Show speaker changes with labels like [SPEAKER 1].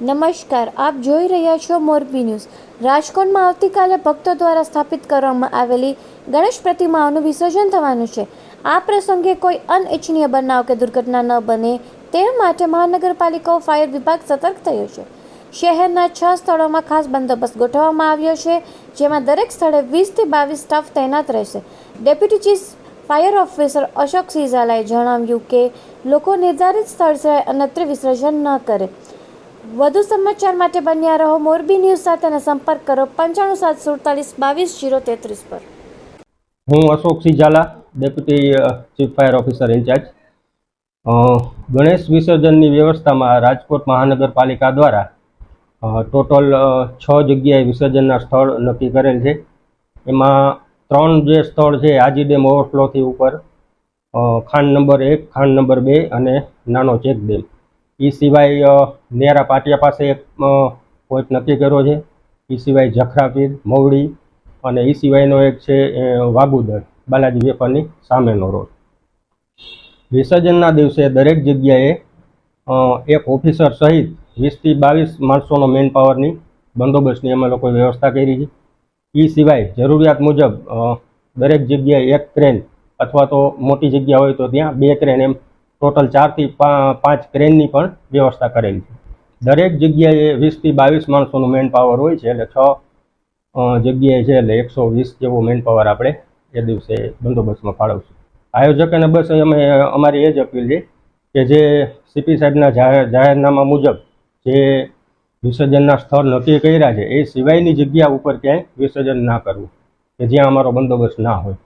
[SPEAKER 1] નમસ્કાર, આપ જોઈ રહ્યા છો મોરબી ન્યૂઝ. રાજકોટમાં આવતીકાલે ભક્તો દ્વારા સ્થાપિત કરવામાં આવેલી ગણેશ પ્રતિમાઓનું વિસર્જન થવાનું છે. આ પ્રસંગે કોઈ અનિચ્છનીય બનાવ કે દુર્ઘટના ન બને તે માટે મહાનગરપાલિકાઓ, ફાયર વિભાગ સતર્ક થયો છે. શહેરના છ સ્થળોમાં ખાસ બંદોબસ્ત ગોઠવવામાં આવ્યો છે, જેમાં દરેક સ્થળે વીસથી બાવીસ સ્ટાફ તૈનાત રહેશે. Deputy chief fire officer Ashok Sinh ઝાલાએ જણાવ્યું કે, લોકો નિર્ધારિત સ્થળ સિવાય અન્યત્ર વિસર્જન ન કરે. વધુ સમાચાર માટે બન્યા રહો મોરબી ન્યૂઝ સાથે સંપર્ક કરો પંચાણું સાત સુડતાલીસ બાવીસ જીરો તેત્રીસ પર.
[SPEAKER 2] હું Ashok Sinh deputy chief fire officer incharge. Ganesh વિસર્જનની વ્યવસ્થામાં રાજકોટ મહાનગરપાલિકા દ્વારા ટોટલ છ જગ્યાએ વિસર્જનના સ્થળ નક્કી કરેલ છે. એમાં ત્રણ જે સ્થળ છે આજી ડેમ ઓવરફ્લોથી ઉપર ખાંડ નંબર એક, ખાંડ નંબર બે અને નાનો ચેક ડેમ એ સિવાય નેરા પાટિયા પાસે એક પોઈન્ટ નક્કી કર્યો છે. એ સિવાય જખરાપીર, મવડી અને એ સિવાયનો એક છે વાગુદર, બાલાજી વેપારની સામેનો રોડ. વિસર્જનના દિવસે દરેક જગ્યાએ એક ઓફિસર સહિત વીસથી બાવીસ માણસોનો મેન પાવરની બંદોબસ્તની અમે લોકોએ વ્યવસ્થા કરી છે. એ સિવાય જરૂરિયાત મુજબ દરેક જગ્યાએ એક ક્રેન અથવા તો મોટી જગ્યા હોય તો ત્યાં બે ક્રેન એમ ટોટલ ચારથી પાંચ ક્રેનની પણ વ્યવસ્થા કરેલી છે. દરેક જગ્યાએ વીસથી બાવીસ માણસોનું મેન પાવર હોય છે, એટલે છ જગ્યાએ છે, એટલે એકસો વીસ જેવો મેન પાવર આપણે એ દિવસે બંદોબસ્તમાં ફાળવશું. આયોજકોને બસ અમે, અમારી એ જ અપીલ છે કે જે સીપી સાહેબના જાહેરનામા મુજબ જે વિસર્જનના સ્થળ નક્કી કર્યા છે, એ સિવાયની જગ્યા ઉપર ક્યાંય વિસર્જન ના કરવું, કે જ્યાં અમારો બંદોબસ્ત ના હોય.